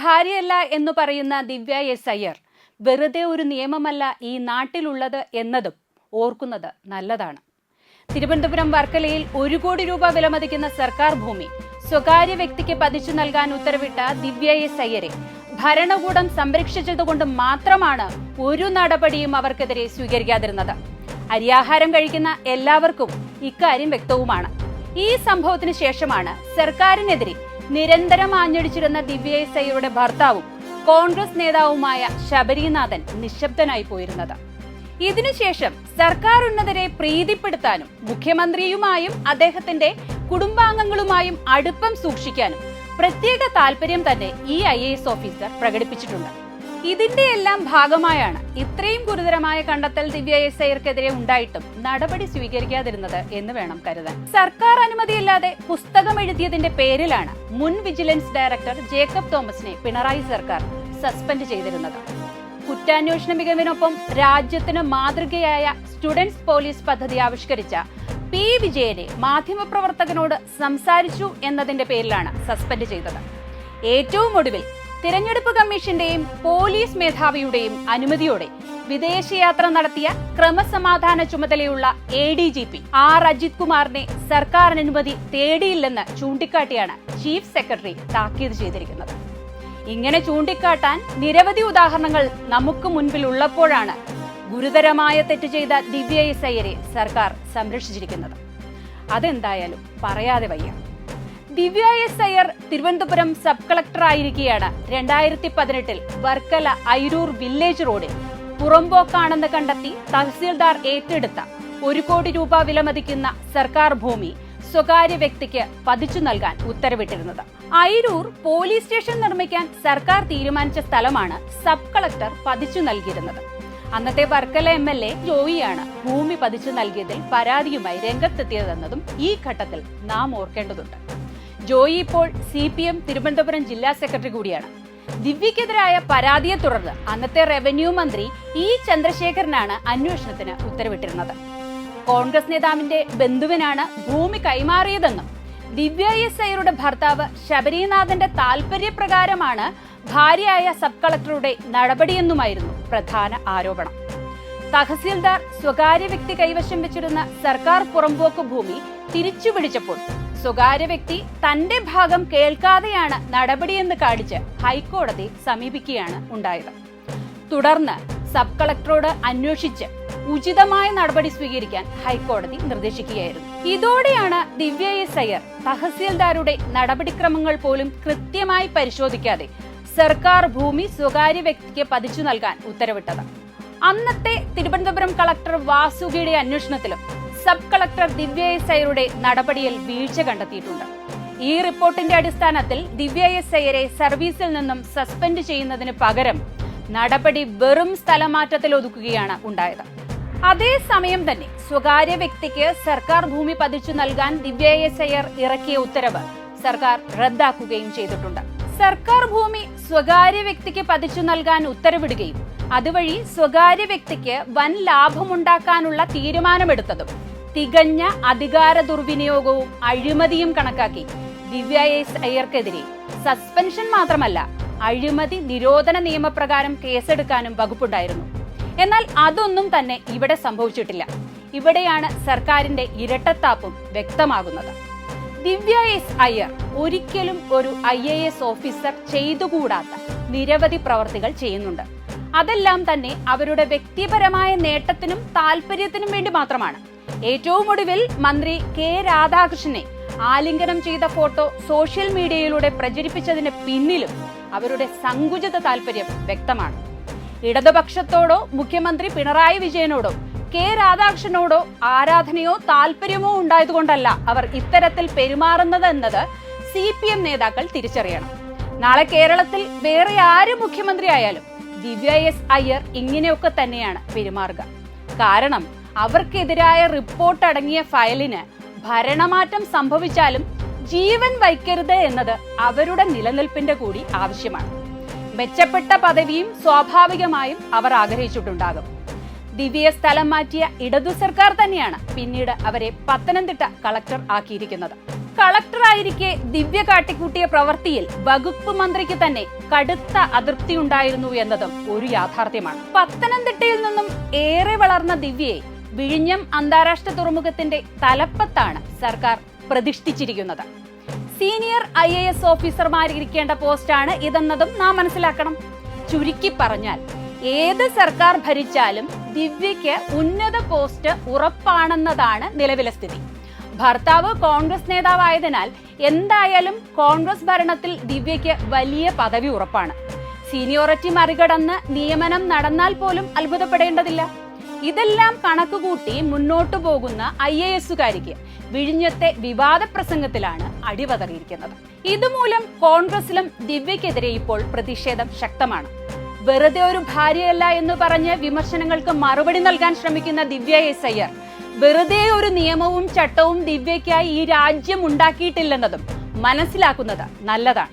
ഭാര്യയല്ല എന്ന് പറയുന്ന ദിവ്യ എസ് അയ്യർ വെറുതെ ഒരു നിയമമല്ല ഈ നാട്ടിലുള്ളത് എന്നതും ഓർക്കുന്നത് നല്ലതാണ്. തിരുവനന്തപുരം വർക്കലയിൽ ഒരു കോടി രൂപ വിലമതിക്കുന്ന സർക്കാർ ഭൂമി സ്വകാര്യ വ്യക്തിക്ക് പതിച്ചു നൽകാൻ ഉത്തരവിട്ട ദിവ്യ എസ് അയ്യരെ ഭരണകൂടം സംരക്ഷിച്ചതുകൊണ്ട് മാത്രമാണ് ഒരു നടപടിയും അവർക്കെതിരെ സ്വീകരിക്കാതിരുന്നത്. അരിയാഹാരം കഴിക്കുന്ന എല്ലാവർക്കും ഇക്കാര്യം വ്യക്തവുമാണ്. ഈ സംഭവത്തിന് ശേഷമാണ് സർക്കാരിനെതിരെ നിരന്തരം ആഞ്ഞടിച്ചിരുന്ന ദിവ്യ എസ് അയ്യരുടെ ഭർത്താവും കോൺഗ്രസ് നേതാവുമായ ശബരിനാഥൻ നിശബ്ദനായി പോയിരുന്നത്. ഇതിനുശേഷം സർക്കാർ ഉന്നതരെ പ്രീതിപ്പെടുത്താനും മുഖ്യമന്ത്രിയുമായും അദ്ദേഹത്തിന്റെ കുടുംബാംഗങ്ങളുമായും അടുപ്പം സൂക്ഷിക്കാനും പ്രത്യേക താല്പര്യം തന്നെ ഈ ഐ ഓഫീസർ പ്രകടിപ്പിച്ചിട്ടുണ്ട്. ഇതിന്റെ എല്ലാം ഭാഗമായാണ് ഇത്രയും ഗുരുതരമായ കണ്ടെത്തൽ ദിവ്യ എസ് ഐർക്കെതിരെ ഉണ്ടായിട്ടും നടപടി സ്വീകരിക്കാതിരുന്നത് എന്ന് വേണം കരുതാൻ. സർക്കാർ അനുമതിയില്ലാതെ പുസ്തകം എഴുതിയതിന്റെ പേരിലാണ് മുൻ വിജിലൻസ് ഡയറക്ടർ ജേക്കബ് തോമസിനെ പിണറായി സർക്കാർ സസ്പെൻഡ് ചെയ്തിരുന്നത്. കുറ്റാന്വേഷണ മികവിനൊപ്പം രാജ്യത്തിന് മാതൃകയായ സ്റ്റുഡൻസ് പോലീസ് പദ്ധതി ആവിഷ്കരിച്ച പി വിജയനെ മാധ്യമപ്രവർത്തകനോട് സംസാരിച്ചു എന്നതിന്റെ പേരിലാണ് സസ്പെൻഡ് ചെയ്തത്. ഏറ്റവും ഒടുവിൽ തിരഞ്ഞെടുപ്പ് കമ്മീഷന്റെയും പോലീസ് മേധാവിയുടെയും അനുമതിയോടെ വിദേശയാത്ര നടത്തിയ ക്രമസമാധാന ചുമതലയുള്ള A D G P R Ajith കുമാറിനെ സർക്കാർ അനുമതി തേടിയില്ലെന്ന് ചൂണ്ടിക്കാട്ടിയാണ് ചീഫ് സെക്രട്ടറി താക്കീത് ചെയ്തിരിക്കുന്നത്. ഇങ്ങനെ ചൂണ്ടിക്കാട്ടാൻ നിരവധി ഉദാഹരണങ്ങൾ നമുക്ക് മുൻപിൽ ഉള്ളപ്പോഴാണ് ഗുരുതരമായ തെറ്റ് ചെയ്ത ദിവ്യ എസ് സർക്കാർ സംരക്ഷിച്ചിരിക്കുന്നത്. അതെന്തായാലും പറയാതെ വയ്യ. Divya S Iyer Thiruvananthapuram sub collector ആയിരിക്കുകയാണ് രണ്ടായിരത്തി പതിനെട്ടിൽ വർക്കല ഐരൂർ വില്ലേജ് റോഡിൽ പുറമ്പോക്കാണെന്ന് കണ്ടെത്തി തഹസീൽദാർ ഏറ്റെടുത്ത ഒരു കോടി രൂപ വിലമതിക്കുന്ന സർക്കാർ ഭൂമി സ്വകാര്യ വ്യക്തിക്ക് പതിച്ചു നൽകാൻ ഉത്തരവിട്ടിരുന്നത്. ഐരൂർ പോലീസ് സ്റ്റേഷൻ നിർമ്മിക്കാൻ സർക്കാർ തീരുമാനിച്ച സ്ഥലമാണ് സബ് കളക്ടർ പതിച്ചു നൽകിയിരുന്നത്. അന്നത്തെ വർക്കല എം എൽ എ ജോയിയാണ് ഭൂമി പതിച്ചു നൽകിയതിൽ പരാതിയുമായി രംഗത്തെത്തിയതെന്നതും ഈ ഘട്ടത്തിൽ നാം ഓർക്കേണ്ടതുണ്ട്. ജോയി ഇപ്പോൾ സി പി എം തിരുവനന്തപുരം ജില്ലാ സെക്രട്ടറി കൂടിയാണ്. ദിവ്യക്കെതിരായ പരാതിയെ തുടർന്ന് അന്നത്തെ റവന്യൂ മന്ത്രി ഇ ചന്ദ്രശേഖരനാണ് അന്വേഷണത്തിന് ഉത്തരവിട്ടിരുന്നത്. കോൺഗ്രസ് നേതാവിന്റെ ബന്ധുവിനാണ് ഭൂമി കൈമാറിയതെന്നും ദിവ്യ എസ് ഐയുടെ ഭർത്താവ് ശബരിനാഥന്റെ താൽപര്യപ്രകാരമാണ് ഭാര്യയായ സബ് കളക്ടറുടെ നടപടിയെന്നുമായിരുന്നു പ്രധാന ആരോപണം. തഹസീൽദാർ സ്വകാര്യ വ്യക്തി കൈവശം വെച്ചിരുന്ന സർക്കാർ പുറമ്പോക്ക് ഭൂമി തിരിച്ചുപിടിച്ചപ്പോൾ സ്വകാര്യ വ്യക്തി തന്റെ ഭാഗം കേൾക്കാതെയാണ് നടപടിയെന്ന് കാണിച്ച് ഹൈക്കോടതി സമീപിക്കുകയാണ് ഉണ്ടായത്. തുടർന്ന് സബ് കളക്ടറോട് അന്വേഷിച്ച് ഉചിതമായ നടപടി സ്വീകരിക്കാൻ ഹൈക്കോടതി നിർദ്ദേശിക്കുകയായിരുന്നു. ഇതോടെയാണ് ദിവ്യ എസ് അയ്യർ തഹസീൽദാരുടെ നടപടിക്രമങ്ങൾ പോലും കൃത്യമായി പരിശോധിക്കാതെ സർക്കാർ ഭൂമി സ്വകാര്യ വ്യക്തിക്ക് പതിച്ചു നൽകാൻ ഉത്തരവിട്ടത്. അന്നത്തെ തിരുവനന്തപുരം കളക്ടർ വാസുകിയുടെ അന്വേഷണത്തിലും സബ് കളക്ടർ ദിവ്യ എസ് ഐയുടെ നടപടിയിൽ വീഴ്ച കണ്ടെത്തിയിട്ടുണ്ട്. ഈ റിപ്പോർട്ടിന്റെ അടിസ്ഥാനത്തിൽ ദിവ്യ എസ് ഐയരെ സർവീസിൽ നിന്നും സസ്പെൻഡ് ചെയ്യുന്നതിന് പകരം നടപടി വെറും സ്ഥലമാറ്റത്തിൽ ഒതുക്കുകയാണ് ഉണ്ടായത്. അതേസമയം തന്നെ സ്വകാര്യ വ്യക്തിക്ക് സർക്കാർ ഭൂമി പതിച്ചു നൽകാൻ ദിവ്യ എസ് ഐയർ ഇറക്കിയ ഉത്തരവ് സർക്കാർ റദ്ദാക്കുകയും ചെയ്തിട്ടുണ്ട്. സർക്കാർ ഭൂമി സ്വകാര്യ വ്യക്തിക്ക് പതിച്ചു നൽകാൻ ഉത്തരവിടുകയും അതുവഴി സ്വകാര്യ വ്യക്തിക്ക് വൻ ലാഭമുണ്ടാക്കാനുള്ള തീരുമാനമെടുത്തതും തികഞ്ഞ അധികാര ദുർവിനിയോഗവും അഴിമതിയും കണക്കാക്കി ദിവ്യ എസ് അയ്യർക്കെതിരെ സസ്പെൻഷൻ മാത്രമല്ല അഴിമതി നിരോധന നിയമപ്രകാരം കേസെടുക്കാനും വകുപ്പുണ്ടായിരുന്നു. എന്നാൽ അതൊന്നും തന്നെ ഇവിടെ സംഭവിച്ചിട്ടില്ല. ഇവിടെയാണ് സർക്കാരിന്റെ ഇരട്ടത്താപ്പും വ്യക്തമാകുന്നത്. ദിവ്യ എസ് അയ്യർ ഒരിക്കലും ഒരു ഐ എ എസ് ഓഫീസർ ചെയ്തുകൂടാത്ത നിരവധി പ്രവർത്തികൾ ചെയ്യുന്നുണ്ട്. അതെല്ലാം തന്നെ അവരുടെ വ്യക്തിപരമായ നേട്ടത്തിനും താല്പര്യത്തിനും വേണ്ടി മാത്രമാണ്. ഏറ്റവും ഒടുവിൽ മന്ത്രി കെ രാധാകൃഷ്ണനെ ആലിംഗനം ചെയ്ത ഫോട്ടോ സോഷ്യൽ മീഡിയയിലൂടെ പ്രചരിപ്പിച്ചതിന് പിന്നിലും അവരുടെ സങ്കുചിത താല്പര്യം വ്യക്തമാണ്. ഇടതുപക്ഷത്തോടോ മുഖ്യമന്ത്രി പിണറായി വിജയനോടോ കെ രാധാകൃഷ്ണനോടോ ആരാധനയോ താല്പര്യമോ ഉണ്ടായതുകൊണ്ടല്ല അവർ ഇത്തരത്തിൽ പെരുമാറുന്നത് എന്നത് സി പി എം നേതാക്കൾ തിരിച്ചറിയണം. നാളെ കേരളത്തിൽ വേറെ ആര് മുഖ്യമന്ത്രി ആയാലും ദിവ്യ എസ് അയ്യർ ഇങ്ങനെയൊക്കെ തന്നെയാണ് പെരുമാറുക. കാരണം അവർക്കെതിരായ റിപ്പോർട്ട് അടങ്ങിയ ഫയലിന് ഭരണമാറ്റം സംഭവിച്ചാലും ജീവൻ വയ്ക്കരുത് എന്നത് അവരുടെ നിലനിൽപ്പിന്റെ കൂടി ആവശ്യമാണ്. മെച്ചപ്പെട്ട പദവിയും സ്വാഭാവികമായും അവർ ആഗ്രഹിച്ചിട്ടുണ്ടാകും. ദിവ്യ സ്ഥലം മാറ്റിയ ഇടതു സർക്കാർ തന്നെയാണ് പിന്നീട് അവരെ പത്തനംതിട്ട കളക്ടർ ആക്കിയിരിക്കുന്നത്. കളക്ടറായിരിക്കെ ദിവ്യ കാട്ടിക്കൂട്ടിയ പ്രവൃത്തിയിൽ വകുപ്പ് മന്ത്രിക്ക് തന്നെ കടുത്ത അതൃപ്തിയുണ്ടായിരുന്നു എന്നതും ഒരു യാഥാർത്ഥ്യമാണ്. പത്തനംതിട്ടയിൽ നിന്നും ഏറെ വളർന്ന ദിവ്യയെ വിഴിഞ്ഞം അന്താരാഷ്ട്ര തുറമുഖത്തിന്റെ തലപ്പത്താണ് സർക്കാർ പ്രതിഷ്ഠിച്ചിരിക്കുന്നത്. സീനിയർ ഐ എ എസ് ഓഫീസർമാരിരിക്കേണ്ട പോസ്റ്റാണ് ഇതെന്നതും നാം മനസ്സിലാക്കണം. ചുരുക്കി പറഞ്ഞാൽ ഏത് സർക്കാർ ഭരിച്ചാലും ദിവ്യയ്ക്ക് ഉന്നത പോസ്റ്റ് ഉറപ്പാണെന്നതാണ് നിലവിലെ സ്ഥിതി. ഭർത്താവ് കോൺഗ്രസ് നേതാവായതിനാൽ എന്തായാലും കോൺഗ്രസ് ഭരണത്തിൽ ദിവ്യയ്ക്ക് വലിയ പദവി ഉറപ്പാണ്. സീനിയോറിറ്റി മറികടന്ന് നിയമനം നടന്നാൽ പോലും അത്ഭുതപ്പെടേണ്ടതില്ല. ഇതെല്ലാം കണക്കുകൂട്ടി മുന്നോട്ടു പോകുന്ന ഐ എ എസുകാരിക്ക് വിഴിഞ്ഞത്തെ വിവാദ പ്രസംഗത്തിലാണ് അടിപതറിയിരിക്കുന്നത് ഇതുമൂലം കോൺഗ്രസിലും ദിവ്യക്കെതിരെ ഇപ്പോൾ പ്രതിഷേധം ശക്തമാണ്. വെറുതെ ഒരു ഭാര്യയല്ല എന്ന് പറഞ്ഞ് വിമർശനങ്ങൾക്ക് മറുപടി നൽകാൻ ശ്രമിക്കുന്ന ദിവ്യ എസ് അയ്യർ വെറുതെ ഒരു നിയമവും ചട്ടവും ദിവ്യയ്ക്കായി ഈ രാജ്യം ഉണ്ടാക്കിയിട്ടില്ലെന്നതും മനസ്സിലാക്കുന്നത് നല്ലതാണ്.